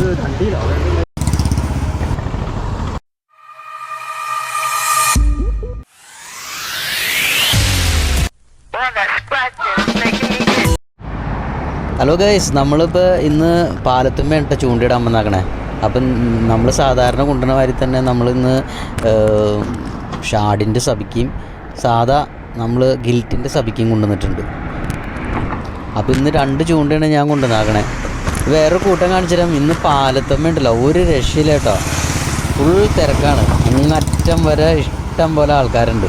രണ്ടിലോ hello guys നമ്മളിപ്പോൾ ഇന്ന് പാലത്തുമ്പ ഇട്ട ചൂണ്ടിടാൻ വന്നാക്കണേ. അപ്പം നമ്മൾ സാധാരണ കൊണ്ടുവന്ന മാതിരി തന്നെ നമ്മളിന്ന് ഷാഡിന്റെ സബിക്കും സാധാ നമ്മൾ ഗിൽറ്റിന്റെ സബിക്കും കൊണ്ടുവന്നിട്ടുണ്ട്. അപ്പോൾ ഇന്ന് രണ്ട് ചൂണ്ടയാണ് ഞാൻ കൊണ്ടുവന്നാക്കണേ. വേറെ കൂട്ടം കാണിച്ചുതരാം. ഇന്ന് പാലത്തമ്മ ഉണ്ടല്ലോ. ഒരു രക്ഷയില്ല കേട്ടോ. ഫുൾ തിരക്കാണ്. അങ്ങറ്റം വരെ ഇഷ്ടം പോലെ ആൾക്കാരുണ്ട്.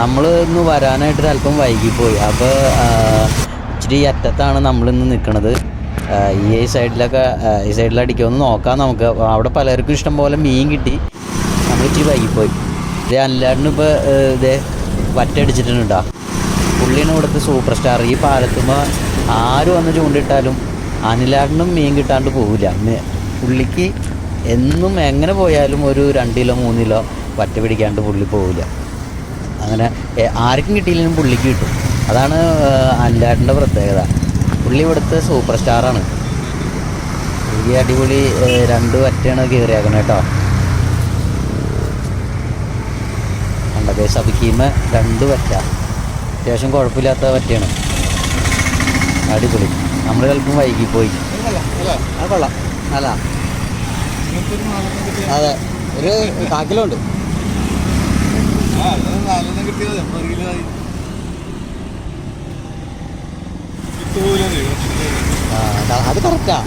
നമ്മൾ ഇന്ന് വരാനായിട്ട് അല്പം വൈകിപ്പോയി. അപ്പോൾ ഇച്ചിരി അറ്റത്താണ് നമ്മളിന്ന് നിൽക്കുന്നത് ഈ സൈഡിലൊക്കെ ഈ സൈഡിൽ അടിക്കുമെന്ന് നോക്കാം നമുക്ക്. അവിടെ പലർക്കും ഇഷ്ടം പോലെ മീൻ കിട്ടി. നമ്മൾ ഇച്ചിരി വൈകിപ്പോയി. ഇതേ അല്ലാണ്ട് ഇപ്പോൾ ഇതേ വറ്റടിച്ചിട്ടുണ്ട് കേട്ടോ പുള്ളിയാണ് ഇവിടുത്തെ സൂപ്പർ സ്റ്റാർ. ഈ പാലത്തുമ്പോൾ ആര് വന്ന് ചൂണ്ടിട്ടാലും അനിലാടിനും മീൻ കിട്ടാണ്ട് പോവില്ല. പുള്ളിക്ക് എന്നും എങ്ങനെ പോയാലും ഒരു രണ്ട് കിലോ മൂന്ന് കിലോ വറ്റ പിടിക്കാണ്ട് പുള്ളി പോവില്ല. അങ്ങനെ ആർക്കും കിട്ടിയില്ലെങ്കിലും പുള്ളിക്ക് കിട്ടും. അതാണ് അനിലാടിന്റെ പ്രത്യേകത. പുള്ളി ഇവിടുത്തെ സൂപ്പർ സ്റ്റാറാണ് ഈ അടിപൊളി രണ്ട് വറ്റയാണ് കയറിയാക്കണം കേട്ടോ കണ്ടത് സബിക്കീമ രണ്ട് വറ്റ. അത്യാവശ്യം കുഴപ്പമില്ലാത്ത വറ്റയാണ്. അടിപൊളി. നമ്മൾ ചിലപ്പം വൈകിപ്പോയി അത് കൊള്ളാം. അല്ല അതെ ഒരു കാക്കിലുണ്ട്. അത് കറക്റ്റാ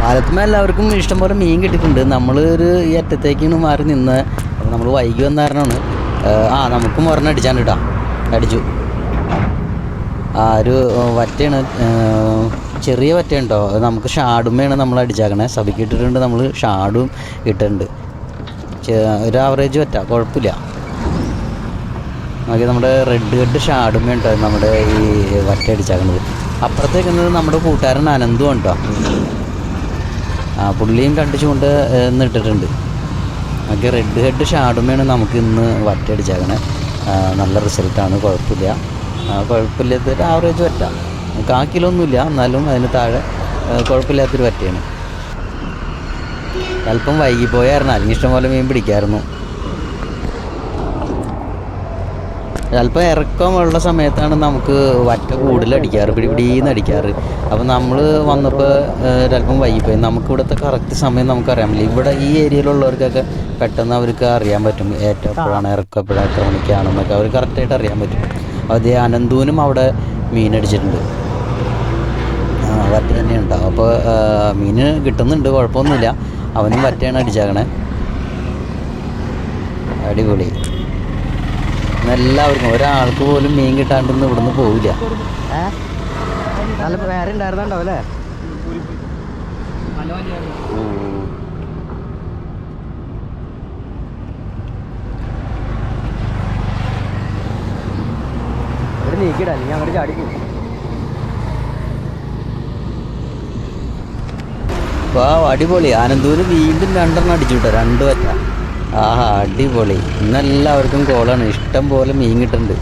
പാലത്തുമ്മ എല്ലാവർക്കും ഇഷ്ടം പോലെ മീൻ കിട്ടിയിട്ടുണ്ട്. നമ്മൾ ഒരു ഈ അറ്റത്തേക്കാണ് മാറി നിന്ന്. അപ്പോൾ നമ്മൾ വൈകി വന്ന കാരണമാണ്. ആ നമുക്കും ഒരെണ്ണം അടിച്ചാണ് കേട്ടോ അടിച്ചു. ആ ഒരു വറ്റയാണ് ചെറിയ വറ്റ ഉണ്ടോ അത് നമുക്ക് ഷാഡുമ്മയാണ് നമ്മൾ അടിച്ചാക്കണേ. സഭയ്ക്ക് ഇട്ടിട്ടുണ്ട് നമ്മൾ ഷാഡും ഇട്ടിട്ടുണ്ട് ഒരു ആവറേജ് വറ്റ കുഴപ്പമില്ല. നോക്കി നമ്മുടെ റെഡ് ഹെഡ് ഷാഡുമ്മ ഉണ്ടോ നമ്മുടെ ഈ വറ്റ അടിച്ചാക്കുന്നത് അപ്പുറത്തേക്കുന്നത് നമ്മുടെ കൂട്ടുകാരൻ അനന്തും ഉണ്ടോ? ആ പുള്ളിയും രണ്ട് ചൂണ്ട് ഇട്ടിട്ടുണ്ട് റെഡ് ഹെഡ് ഷാഡുമ്മയാണ് നമുക്ക് ഇന്ന് വറ്റ അടിച്ചാക്കണേ. നല്ല റിസൾട്ടാണ് കുഴപ്പമില്ല. കുഴപ്പമില്ലാത്തൊരു ആവറേജ് വറ്റ കാ കിലോ ഒന്നുമില്ല എന്നാലും അതിന് താഴെ കുഴപ്പമില്ലാത്തൊരു വറ്റയാണ്. അല്പം വൈകിപ്പോയായിരുന്നു. അല്ലെങ്കിൽ ഇഷ്ടംപോലെ മീൻ പിടിക്കായിരുന്നു. അല്പം ഇറക്കമുള്ള സമയത്താണ് നമുക്ക് വറ്റ കൂടുതൽ അടിക്കാറ് പിടി പിടിന്ന് അടിക്കാറ് അപ്പോൾ നമ്മൾ വന്നപ്പോൾ ഒരല്പം വൈകിപ്പോയി. നമുക്ക് ഇവിടുത്തെ കറക്റ്റ് സമയം നമുക്കറിയാൻ പറ്റില്ല. ഇവിടെ ഈ ഏരിയയിലുള്ളവർക്കൊക്കെ പെട്ടെന്ന് അവർക്ക് അറിയാൻ പറ്റും. ഏറ്റവും എപ്പോഴാണ് ഇറക്കം എപ്പോഴാണ് എത്ര മണിക്കാണെന്നൊക്കെ അവർ കറക്റ്റായിട്ട് അറിയാൻ പറ്റും. അതേ അനന്തൂനും അവിടെ മീൻ അടിച്ചിട്ടുണ്ട് ആ, വറ്റ തന്നെ ഉണ്ടാവും അപ്പോൾ മീൻ കിട്ടുന്നുണ്ട് കുഴപ്പമൊന്നുമില്ല. അവനും വറ്റയാണ് അടിച്ചേക്കണേ. അടിപൊളി. എല്ലാവർക്കും ഒരാൾക്ക് പോലും മീൻ കിട്ടാണ്ടൊന്നും ഇവിടുന്ന് പോവില്ല. നല്ല ഉണ്ടായിരുന്നുണ്ടാവും അല്ലേ? ഇവിടെ നീക്കിടാ നീ അങ്ങോട്ട് ചാടിക്കും വാ അടിപൊളി. ആനന്ദൂര് വീണ്ടും രണ്ടെണ്ണം അടിച്ചു വിട്ടോ രണ്ട് പറ്റ ആഹാ അടിപൊളി. ഇന്നെല്ലാവർക്കും കോളാണ്. ഇഷ്ടം പോലെ മീൻ കിട്ടുന്നുണ്ട്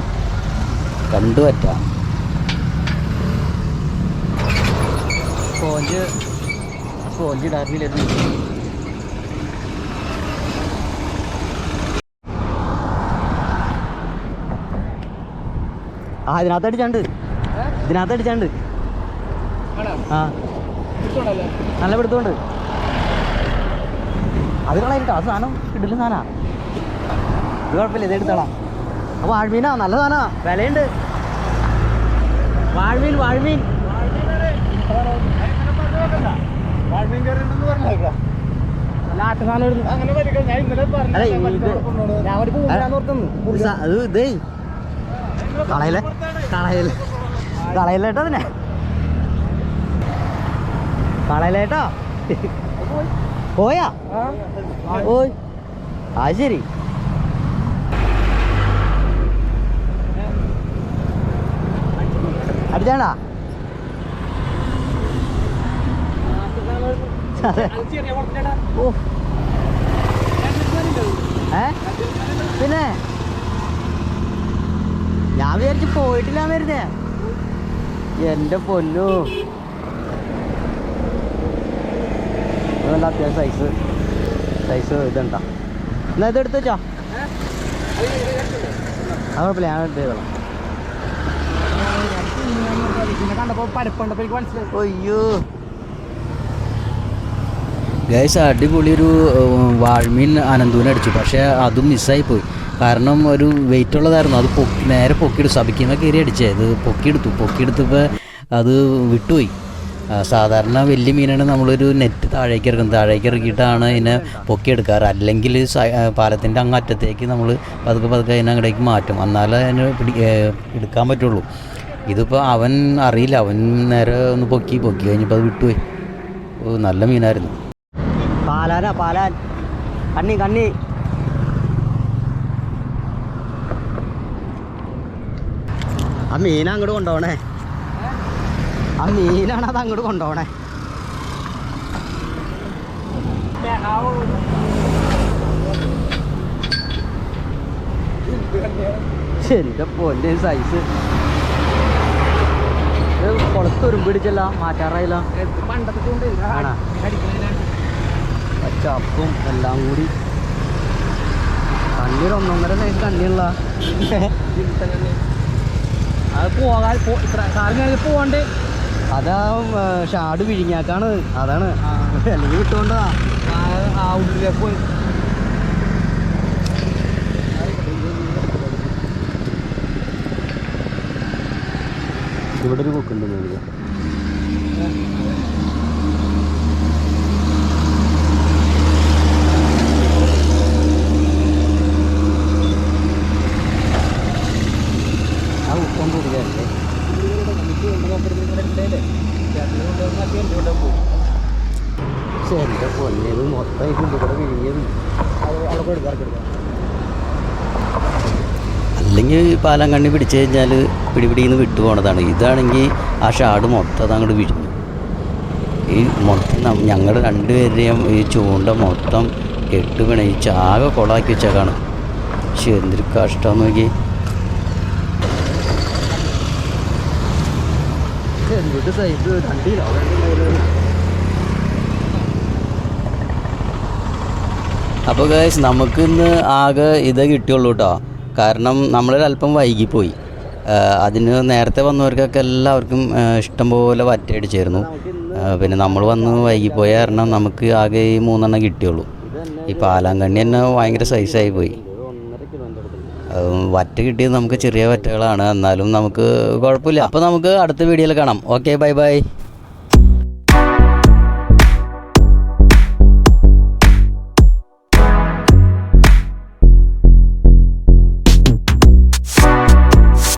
രണ്ടു പറ്റ സ്പോഞ്ച് സ്പോഞ്ച് ഇടാറില്ലായിരുന്നു ആ ഇതിനകത്ത് അടിച്ചാണ്ട് ഇതിനകത്ത് അടിച്ചാണ്ട് ആ. നല്ല പിടുത്തോണ്ട് അത് കളയിട്ടോ അത് സാധനം കിട്ടില്ല സാധനാ. ഇത് കുഴപ്പമില്ല ഇത് എടുത്തോളാം. അപ്പോൾ വാഴ്മീനാ നല്ല സാധനാ. വിലയുണ്ട്. വാഴ്മീൻ വാഴ്മീൻ അത് ഇത്. കളയല്ലേ കളയല്ലേ കളയല്ലേട്ടോ അതിനെ. കളയലേട്ടോ പോയാ? ഓയ് ആ ശരി. അടിച്ചാണ്ടാ. ഓ ഏ? പിന്നെ? ഞാൻ വിചാരിച്ചു പോയിട്ടില്ല വരുന്നേ. എന്റെ പൊന്നു. അത്യാവശ്യം സൈസ് സൈസ് ഇതുണ്ട? എന്നാ ഇത് എടുത്ത് അത് കുഴപ്പമില്ല ഞാൻ എടുത്ത് ഗൈസ് അടിപൊളി ഒരു ഏഹ്, വാഴമീൻ അനന്തൂനെ അടിച്ചു പക്ഷേ അതും മിസ്സായി പോയി. കാരണം ഒരു വെയിറ്റ് ഉള്ളതായിരുന്നു. അത് പൊക്കി നേരെ പൊക്കിയെടുത്തു. സബിക്കുന്ന കയറി അടിച്ചേ. അത് പൊക്കിയെടുത്തു. പൊക്കിയെടുത്തപ്പോൾ അത് വിട്ടുപോയി. സാധാരണ വലിയ മീനാണ് നമ്മളൊരു നെറ്റ് താഴേക്ക് ഇറക്കുന്നത് താഴേക്ക് ഇറക്കിയിട്ടാണ് ഇതിനെ പൊക്കിയെടുക്കാറ്. അല്ലെങ്കിൽ പാലത്തിന്റെ അങ്ങ് അറ്റത്തേക്ക് നമ്മൾ പതുക്കെ പതുക്കെ അതിനെ അങ്ങോട്ടേക്ക് മാറ്റും. എന്നാലേ അതിന് പിടി എടുക്കാൻ പറ്റുള്ളൂ. ഇതിപ്പോൾ അവൻ അറിയില്ല. അവൻ നേരെ ഒന്ന് പൊക്കി. പൊക്കി കഴിഞ്ഞപ്പോൾ അത് വിട്ടുപോയി. നല്ല മീനായിരുന്നു. പാലാനാ പാലാൻ. കണ്ണി കണ്ണി. ആ മീന അങ്ങോട്ട് കൊണ്ടുപോണേ ആ മീനാണ് അത് അങ്ങോട്ട് കൊണ്ടുപോണേ ശരിന്റെ പൊന്നെ സൈസ് കുളത്ത് ഉരുമ്പ് പിടിച്ചല്ല മാറ്റാറായില്ല. ചപ്പും എല്ലാം കൂടി. കണ്ണീർ ഒന്നൊന്നര സൈസ് കണ്ണിയുള്ള. അത് പോകാൻ സാറിന് പോവാണ്ട്. അതാ ഷാട് വിഴിഞ്ഞാക്കാണ്. അതാണ്. അല്ലെങ്കിൽ വിട്ടുകൊണ്ടാ ആ ഉള്ളിലേക്ക് പോയി. ഇവിടെ ഒരു കൊക്കുണ്ടെന്ന് മേളിൽ ആ എന്റെ പൊന്നത് മൊത്തം ഇതിന്റെ കൂടെ വിഴിഞ്ഞത് അല്ലെങ്കിൽ പാലം കണ്ണി പിടിച്ചു കഴിഞ്ഞാൽ പിടിപിടിന്ന് വിട്ടു പോണതാണ്. ഇതാണെങ്കിൽ ആ ഷാട് മൊത്തം അങ്ങോട്ട് വിഴിഞ്ഞു ഈ മൊത്തം ഞങ്ങൾ രണ്ടുപേരുടെയും ഈ ചൂണ്ട മൊത്തം കെട്ട് പിണയിച്ച് ആകെ കൊളാക്കി വെച്ചേക്കാണ്. പക്ഷെ എന്തൊരു കഷ്ടം നോക്കി. എന്തൊരു സൈസ് കണ്ടില്ല അപ്പോൾ ഗൈസ് നമുക്കിന്ന് ആകെ ഇതേ കിട്ടിയുള്ളൂ കേട്ടോ കാരണം നമ്മളൊരല്പം വൈകിപ്പോയി. അതിന് നേരത്തെ വന്നവർക്കൊക്കെ എല്ലാവർക്കും ഇഷ്ടംപോലെ ഇഷ്ടം പോലെ വറ്റയടിച്ചായിരുന്നു പിന്നെ നമ്മൾ വന്ന് വൈകിപ്പോയ കാരണം നമുക്ക് ആകെ ഈ മൂന്നെണ്ണം കിട്ടിയുള്ളൂ. ഈ പാലാങ്കണ്ണി തന്നെ ഭയങ്കര സൈസായി പോയി. വറ്റ കിട്ടിയത് നമുക്ക് ചെറിയ വറ്റകളാണ്. എന്നാലും നമുക്ക് കുഴപ്പമില്ല. അപ്പോൾ നമുക്ക് അടുത്ത വീഡിയോയിൽ കാണാം. Okay bye bye